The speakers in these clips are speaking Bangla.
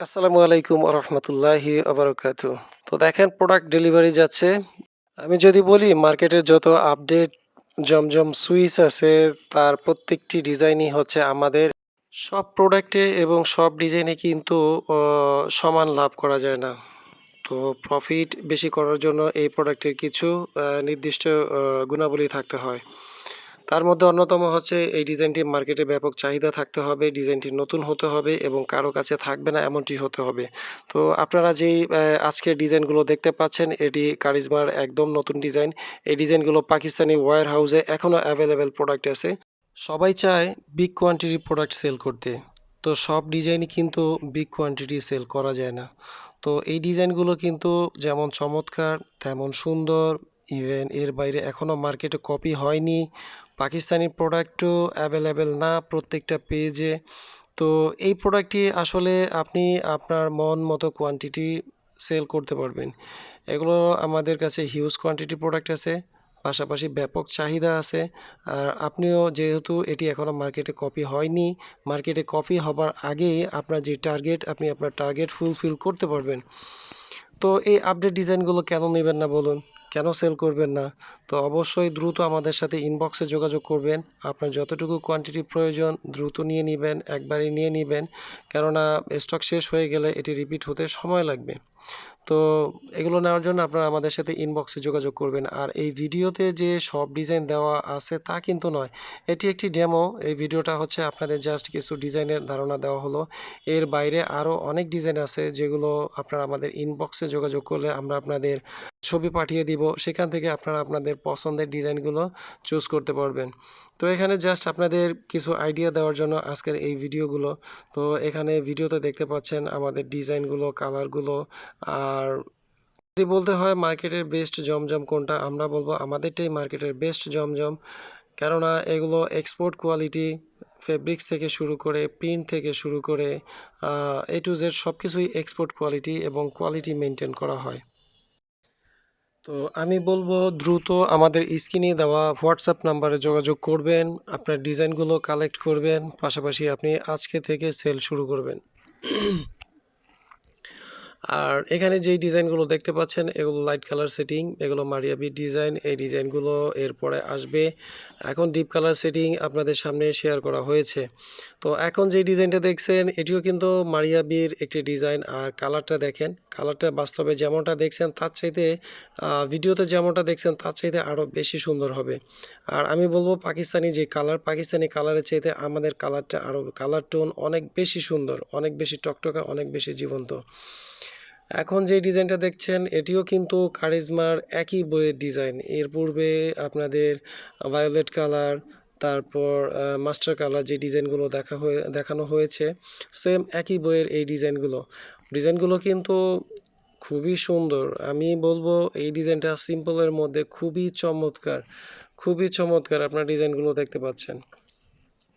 আসসালামু আলাইকুম রহমতুল্লাহি আবরকাতু তো দেখেন প্রোডাক্ট ডেলিভারি যাচ্ছে। আমি যদি বলি মার্কেটের যত আপডেট জমজম সুইচ আছে, তার প্রত্যেকটি ডিজাইনই হচ্ছে আমাদের। সব প্রোডাক্টে এবং সব ডিজাইনে কিন্তু সমান লাভ করা যায় না। তো প্রফিট বেশি করার জন্য এই প্রোডাক্টের কিছু নির্দিষ্ট গুণাবলী থাকতে হয়। তার মধ্যে অন্যতম হচ্ছে এই ডিজাইনটি মার্কেটে ব্যাপক চাহিদা থাকতে হবে, ডিজাইনটি নতুন হতে হবে এবং কারও কাছে থাকবে না এমনটি হতে হবে। তো আপনারা যেই আজকের ডিজাইনগুলো দেখতে পাচ্ছেন, এটি কারিজমার একদম নতুন ডিজাইন। এই ডিজাইনগুলো পাকিস্তানি ওয়্যার হাউসে এখনও অ্যাভেলেবেল প্রোডাক্ট আছে। সবাই চায় বিগ কোয়ান্টিটি প্রোডাক্ট সেল করতে। তো সব ডিজাইনই কিন্তু বিগ কোয়ান্টিটি সেল করা যায় না। তো এই ডিজাইনগুলো কিন্তু যেমন চমৎকার, তেমন সুন্দর ইভেন এর বাইরে এখনও মার্কেটে কপি হয়নি। পাকিস্তানি প্রোডাক্টও অ্যাভেলেবেল না প্রত্যেকটা পেজে তো এই প্রোডাক্টটি আসলে আপনি আপনার মন মতো কোয়ান্টিটি সেল করতে পারবেন। এগুলো আমাদের কাছে হিউজ কোয়ান্টিটি প্রোডাক্ট আছে, পাশাপাশি ব্যাপক চাহিদা আছে। আর আপনিও যেহেতু এটি এখনও মার্কেটে কপি হয়নি মার্কেটে কপি হবার আগেই আপনার যে টার্গেট আপনি আপনার টার্গেট ফুলফিল করতে পারবেন। তো এই আপডেট ডিজাইনগুলো কেন নেবেন না বলুন? কেন সেল করবেন না? তো অবশ্যই দ্রুত আমাদের সাথে ইনবক্সে যোগাযোগ করবেন। আপনার যতটুকু কোয়ান্টিটি প্রয়োজন, দ্রুত নিয়ে নেবেন একবারই নিয়ে নেবেন। কেননা স্টক শেষ হয়ে গেলে এটি রিপিট হতে সময় লাগবে। তো এগুলো নেওয়ার জন্য আপনারা আমাদের সাথে ইনবক্সে যোগাযোগ করবেন। আর এই ভিডিওতে যে সব ডিজাইন দেওয়া আছে তা কিন্তু নয়, এটি একটি ডেমো এই ভিডিওটা হচ্ছে আপনাদের জাস্ট কিছু ডিজাইনের ধারণা দেওয়া হলো। এর বাইরে আরও অনেক ডিজাইন আছে যেগুলো আপনারা আমাদের ইনবক্সে যোগাযোগ করলে আমরা আপনাদের ছবি পাঠিয়ে দিব। সেখান থেকে আপনারা আপনাদের পছন্দের ডিজাইনগুলো চুজ করতে পারবেন। তো এখানে জাস্ট আপনাদের কিছু আইডিয়া দেওয়ার জন্য আজকের এই ভিডিওগুলো। তো এখানে ভিডিওতে দেখতে পাচ্ছেন আমাদের ডিজাইনগুলো কালারগুলো আর যদি বলতে হয় মার্কেটের বেস্ট জমজম কোনটা, আমরা বলব আমাদেরটাই মার্কেটের বেস্ট জমজম। কেননা এগুলো এক্সপোর্ট কোয়ালিটি ফেব্রিক্স থেকে শুরু করে প্রিন্ট থেকে শুরু করে এ টু জেড সব কিছুই এক্সপোর্ট কোয়ালিটি এবং কোয়ালিটি মেনটেন করা হয়। তো আমি বলব দ্রুত আমাদের স্ক্রিনে দেওয়া হোয়াটসঅ্যাপ নাম্বারে যোগাযোগ করবেন, আপনার ডিজাইনগুলো কালেক্ট করবেন, পাশাপাশি আপনি আজকে থেকে সেল শুরু করবেন। আর এখানে যেই ডিজাইনগুলো দেখতে পাচ্ছেন, এগুলো লাইট কালার সেটিং এগুলো মারিয়াবি ডিজাইন, এই ডিজাইনগুলো এরপরে আসবে। এখন ডিপ কালার সেটিং আপনাদের সামনে শেয়ার করা হয়েছে। তো এখন যে ডিজাইনটা দেখছেন, এটিও কিন্তু মারিয়াবির একটি ডিজাইন। আর কালারটা দেখেন কালারটা বাস্তবে যেমনটা দেখছেন, তার চাইতে ভিডিওতে যেমনটা দেখছেন, তার চাইতে আরও বেশি সুন্দর হবে। আর আমি বলব পাকিস্তানি যে কালার পাকিস্তানি কালারের চাইতে আমাদের কালারটা আরও কালার টোন অনেক বেশি সুন্দর, অনেক বেশি টকটকা, অনেক বেশি জীবন্ত। এখন যে ডিজাইনটা দেখছেন, এটিও কিন্তু কারিজমার একই বইয়ের ডিজাইন। এর পূর্বে আপনাদের ভায়োলেট কালার তারপর মাস্টার কালার যে ডিজাইনগুলো দেখা হয়ে, দেখানো হয়েছে সেম একই বইয়ের এই ডিজাইনগুলো। ডিজাইনগুলো কিন্তু খুবই সুন্দর। আমি বলব এই ডিজাইনটা সিম্পলের মধ্যে খুবই চমৎকার খুবই চমৎকার আপনার ডিজাইনগুলো দেখতে পাচ্ছেন।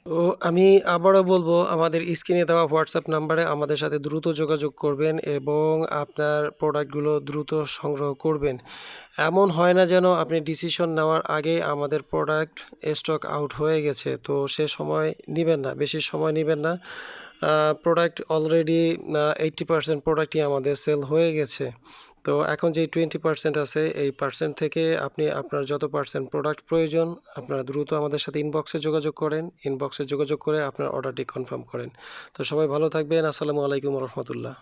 তো আমি আবারও বলব, আমাদের স্ক্রিনে দেওয়া হোয়াটসঅ্যাপ নাম্বারে আমাদের সাথে দ্রুত যোগাযোগ করবেন এবং আপনার প্রোডাক্টগুলো দ্রুত সংগ্রহ করবেন। এমন হয় না যেন আপনি ডিসিশন নেওয়ার আগে আমাদের প্রোডাক্ট স্টক আউট হয়ে গেছে, তো সে সময় নেবেন না, বেশি সময় নেবেন না। প্রোডাক্ট অলরেডি এইট্টি পার্সেন্ট প্রোডাক্টই আমাদের সেল হয়ে গেছে। তো এখন যে টোয়েন্টি পার্সেন্ট আছে, এই পার্সেন্ট থেকে আপনি আপনার যত পার্সেন্ট প্রোডাক্ট প্রয়োজন, আপনারা দ্রুত আমাদের সাথে ইনবক্সে যোগাযোগ করেন। ইনবক্সে যোগাযোগ করে আপনার অর্ডারটি কনফার্ম করেন। তো সবাই ভালো থাকবেন। আসসালামু আলাইকুম রহমতুল্লাহ।